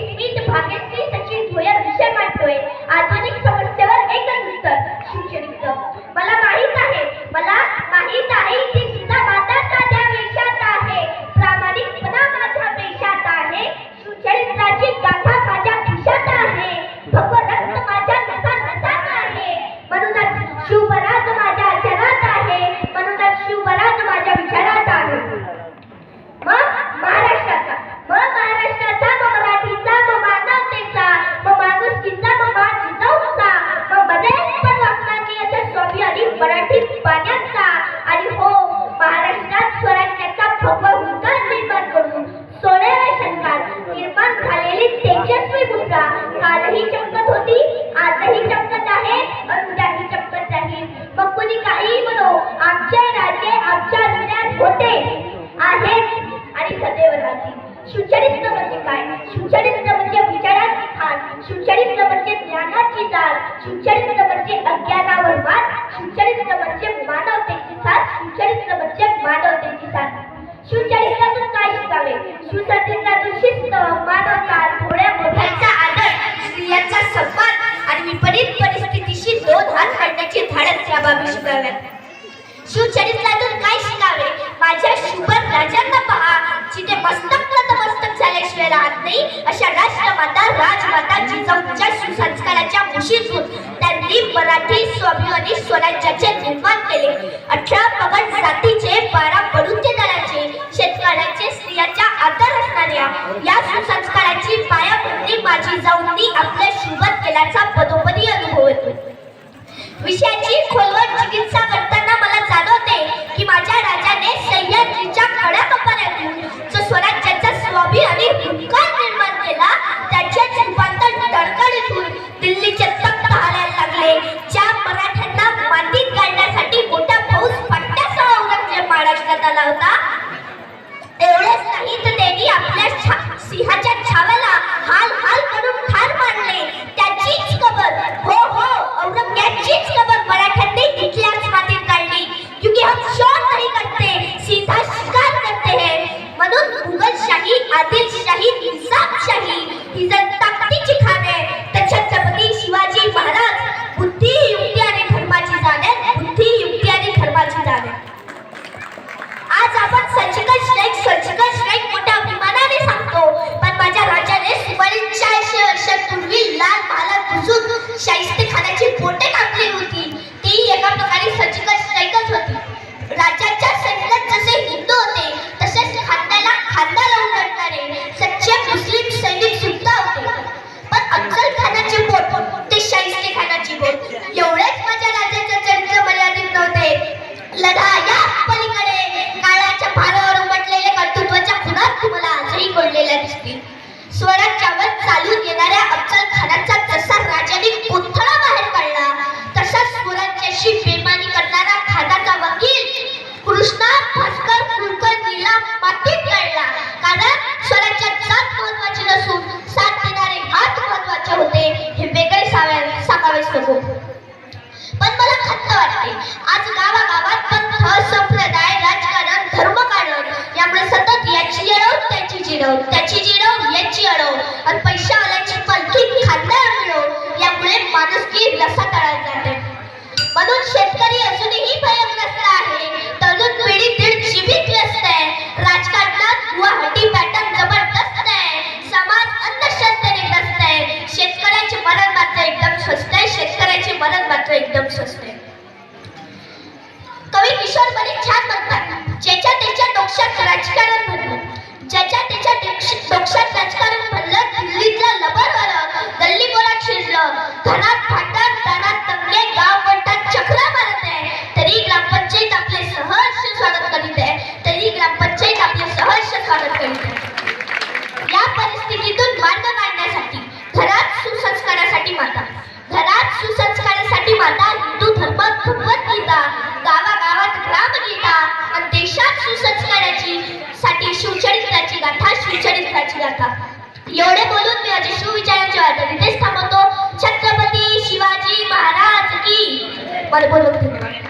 मी भाग्यश्री सचिन भोयर विषय मांडतोय. आधुनिक समस्येवर एकच उत्तर शिवचरित्र मला माहीत आहे मला माहीत आहे की चपकत होती. आजही चपकत आहे आणि उद्याही चपकत राहील मग कुणी काही म्हणो आमचे राजे आमच्या निर्णयात होते. आहेत आणि सदैव राहतील सुचरित्र म्हणजे काय? सुचरित्र म्हणजे विचारात खान सुचरित्र म्हणजे ज्ञानाची चाल सुचरित्र म्हणजे अज्ञानावर वाद. सुचरित्र म्हणजे मानवतेची साथ. सुचरित्र म्हणजे शिकवल्या सुचरित्रातून काय शिकावे? माझ्या शुभर राजांना पहा. जिथे मस्तक नतमस्तक झाल्याशिवाय राहत नाही अशा राष्ट्रमाता राजमाता जिजाऊच्या सुसंस्काराच्या मुशीतून त्यांनी मराठी स्वाभिमानी स्वराज्याचे निर्माण केले. अठरा पगड जातीचे बारा पडूचे दराचे शेतकऱ्याचे स्त्रियाच्या आदर असणाऱ्या या सुसंस्काराची पायाभरणी माझी जाऊन आपल्या शुभत केल्याचा पदोपदी अनुभव येतो विषयाची खोलवर चिकित्सा करता ईश्वर छान म्हणतात ज्याच्या त्याच्या डोक्यात राजकारण म्हणलं ज्याच्या त्याच्या डोक्यात राजकारण म्हणलं दिल्लीत शिवचरित्राची गाथा शिवचरित्राची गाथा. एवढे बोलून मी माझे शिवविचारांच्या वाटत इथेच थांबवतो. छत्रपती शिवाजी महाराज की. बरं बोलून